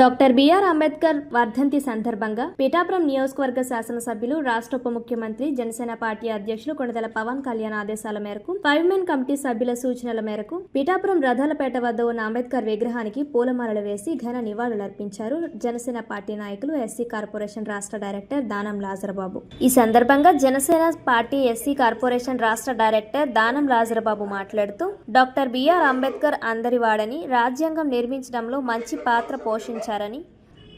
Doctor BR Ambedkar వర్ధంతి సందర్భంగా పిఠాపురం నియోజకవర్గ శాసనసభ్యులు రాష్ట్ర ఉప ముఖ్యమంత్రి జనసేన పార్టీ అధ్యక్షులు కొండదల పవన్ కళ్యాణ్ ఆదేశాల మేరకు ఫైవ్ మెన్ కమిటీ సభ్యుల సూచనల మేరకు పిఠాపురం రథాలపేట వద్ద ఉన్న అంబేద్కర్ విగ్రహానికి పూలమాలలు వేసి ఘన నివాళులర్పించారు జనసేన పార్టీ నాయకులు ఎస్సీ కార్పొరేషన్ రాష్ట్ర డైరెక్టర్ దానం లాజరబాబు. ఈ సందర్భంగా జనసేన పార్టీ ఎస్సీ కార్పొరేషన్ రాష్ట్ర డైరెక్టర్ దానం లాజరబాబు మాట్లాడుతూ డాక్టర్ బిఆర్ అంబేద్కర్ అందరివాడని రాజ్యాంగం నిర్మించడంలో మంచి పాత్ర పోషించారు. పోషించారని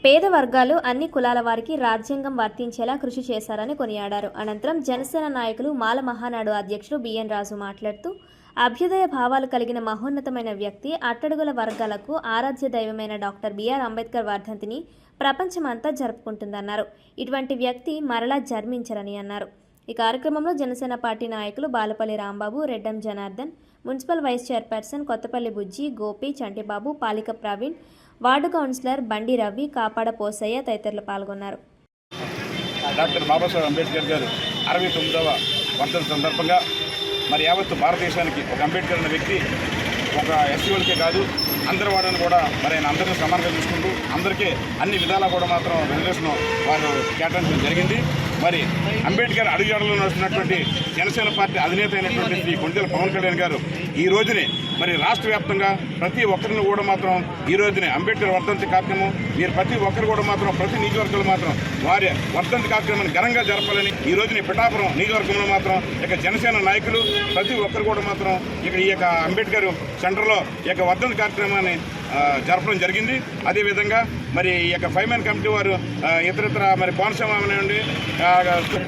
పేద వర్గాలు అన్ని కులాల వారికి రాజ్యాంగం వర్తించేలా కృషి చేశారని కొనియాడారు. అనంతరం జనసేన నాయకులు మాల మహానాడు అధ్యక్షుడు బిఎన్ రాజు మాట్లాడుతూ అభ్యుదయ భావాలు కలిగిన మహోన్నతమైన వ్యక్తి అట్టడుగుల వర్గాలకు ఆరాధ్య దైవమైన డాక్టర్ బిఆర్ అంబేద్కర్ వర్ధంతిని ప్రపంచమంతా జరుపుకుంటుందన్నారు. ఇటువంటి వ్యక్తి మరలా జన్మించరని అన్నారు. ఈ కార్యక్రమంలో జనసేన పార్టీ నాయకులు Balapalli Rambabu Reddam Janardhan municipal vice chairperson Kothapalli Bujji Gopi Chantibabu Palika Praveen ward councillor Bandi Ravi కాపాడ పోసయ్య తదితరులు పాల్గొన్నారు. డాక్టర్ బాబాసాహెబ్ అంబేద్కర్ గారు అరవై తొమ్మిదవ వర్ధన సందర్భంగా మరి యావత్తు భారతదేశానికి ఒక అంబేద్కర్ అనే వ్యక్తి ఒక ఎస్సీ కాదు అందరి వాడని కూడా మరి ఆయన అందరినీ సమానంగా చూసుకుంటూ అందరికీ అన్ని విధాలా కూడా మాత్రం రిజర్వేషన్ వారు కేటాయించడం జరిగింది. మరి అంబేద్కర్ అడుగుజాడలో నడుస్తున్నటువంటి జనసేన పార్టీ అధినేత అయినటువంటి శ్రీ కొండెల పవన్ కళ్యాణ్ గారు ఈ రోజునే మరి రాష్ట్ర వ్యాప్తంగా ప్రతి ఒక్కరిని కూడా మాత్రం ఈ రోజునే అంబేద్కర్ వర్ధంతి కార్యక్రమం మీరు ప్రతి ఒక్కరు కూడా మాత్రం ప్రతి నియోజకవర్గాలు మాత్రం వారి వర్ధంతి కార్యక్రమాన్ని ఘనంగా జరపాలని ఈ రోజుని పిఠాపురం నియోజకవర్గంలో మాత్రం ఇక జనసేన నాయకులు ప్రతి ఒక్కరు కూడా మాత్రం ఇక ఈ యొక్క అంబేద్కర్ సెంటర్లో ఈ యొక్క వర్ధంతి కార్యక్రమాన్ని జరపడం జరిగింది. అదేవిధంగా మరి ఈ యొక్క ఫైవ్ మ్యాన్ కమిటీ వారు ఇతరత్ర ఇతరితర మరి కోనసీమ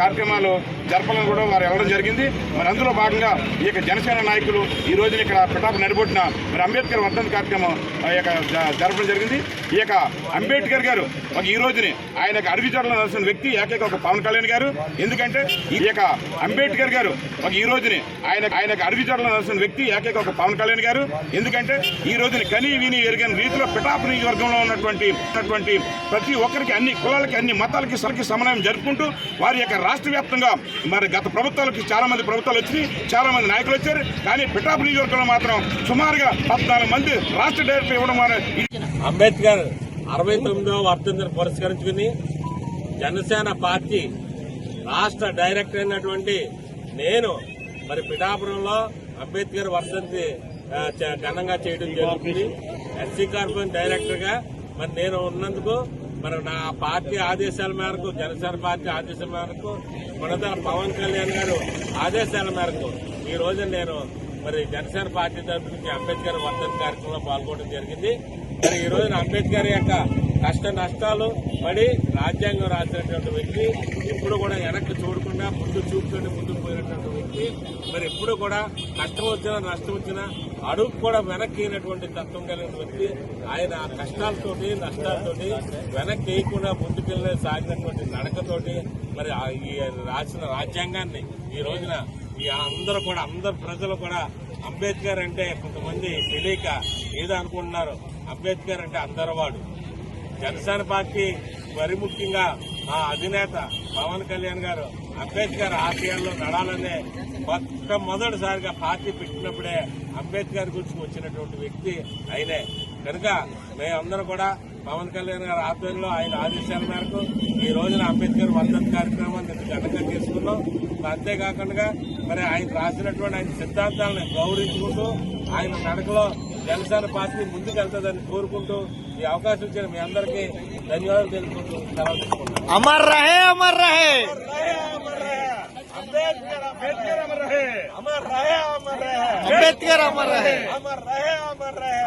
కార్యక్రమాలు జరపాలని కూడా వారు వెళ్ళడం జరిగింది. మరి అందులో భాగంగా ఈ యొక్క జనసేన నాయకులు ఈ రోజున ఇక్కడ పిఠాపు నడిబొట్టిన మరి అంబేద్కర్ వర్ధంతి కార్యక్రమం ఆ యొక్క జ- జరపడం జరిగింది. ఈ యొక్క అంబేద్కర్ గారు ఒక ఈ రోజుని ఆయన అడుగుజాడలో నడిచిన వ్యక్తి ఏకైక ఒక పవన్ కళ్యాణ్ గారు. ఎందుకంటే ఈ యొక్క అంబేద్కర్ గారు ఒక ఈ రోజుని ఆయన ఆయన అడుగుజాడలో నడిచిన వ్యక్తి ఏకైక ఒక పవన్ కళ్యాణ్ గారు. ఎందుకంటే ఈ రోజుని కని విని ఎరిగిన రీతిలో పిఠాపు నియోజకవర్గంలో ఉన్నటువంటి ఉన్నటువంటి ప్రతి ఒక్కరికి అన్ని కులాలకి అన్ని మతాలకి సరికి సమన్వయం జరుపుకుంటూ వారి యొక్క రాష్ట్ర వ్యాప్తంగా మరి గత ప్రభుత్వాలకి చాలా మంది ప్రభుత్వాలు వచ్చినాయి చాలా మంది నాయకులు వచ్చారు. కానీ పిఠాపు నియోజకవర్గంలో మాత్రం సుమారుగా పద్నాలుగు మంది రాష్ట్ర డైరెక్టర్ ఇవ్వడం అంబేద్కర్ అరవై తొమ్మిదవ వర్ధంతిని పురస్కరించుకుని జనసేన పార్టీ రాష్ట్ర డైరెక్టర్ అయినటువంటి నేను మరి పిఠాపురంలో అంబేద్కర్ వర్ధంతి ఘనంగా చేయడం జరుగుతుంది. ఎస్సీ కార్పొరేషన్ డైరెక్టర్గా మరి నేను ఉన్నందుకు మరి నా పార్టీ ఆదేశాల మేరకు జనసేన పార్టీ ఆదేశాల మేరకు మనదల పవన్ కళ్యాణ్ గారు ఆదేశాల మేరకు ఈ రోజు నేను మరి జనసేన పార్టీ తరఫు నుంచి అంబేద్కర్ వర్ధన్ కార్యక్రమంలో పాల్గొనడం జరిగింది. మరి ఈ రోజున అంబేద్కర్ యొక్క కష్ట నష్టాలు పడి రాజ్యాంగం రాసినటువంటి వ్యక్తి ఎప్పుడు కూడా వెనక్కి చూడకుండా ముందు చూపుతోటి ముందుకు పోయినటువంటి వ్యక్తి మరి ఎప్పుడు కూడా కష్టం వచ్చినా నష్టం వచ్చినా అడుగు కూడా వెనక్కి అయినటువంటి తత్వం కలిగిన వ్యక్తి. ఆయన కష్టాలతోటి నష్టాలతోటి వెనక్కి వేయకుండా ముందుకెళ్ళి సాగినటువంటి నడకతోటి మరి ఆ ఈ రాసిన రాజ్యాంగాన్ని ఈ రోజున ఈ అందరూ కూడా అందరు ప్రజలు కూడా అంబేద్కర్ అంటే కొంతమంది తెలియక ఏదో అనుకుంటున్నారు. అంబేద్కర్ అంటే అందరవాడు. జనసేన పార్టీ మరి ముఖ్యంగా మా అధినేత పవన్ కళ్యాణ్ గారు అంబేద్కర్ ఆశయాల్లో నడాలనే మొట్టమొదటిసారిగా పార్టీ పెట్టినప్పుడే అంబేద్కర్ గురించి వచ్చినటువంటి వ్యక్తి ఆయనే. కనుక మేమందరం కూడా పవన్ కళ్యాణ్ గారి ఆధ్వర్యంలో ఆయన ఆదేశాల మేరకు ఈ రోజున అంబేద్కర్ వందన కార్యక్రమాన్ని ఘనంగా చేసుకున్నాం. అంతేకాకుండా మరి ఆయన రాసినటువంటి ఆయన సిద్ధాంతాలను గౌరవించుకుంటూ ఆయన నడకలో जनसेन पार्टी मुझकेत अवकाश धन्यवाद अमर रहे अमर रहे। अमर रहे अमर रहे अमर रहे अमर रहे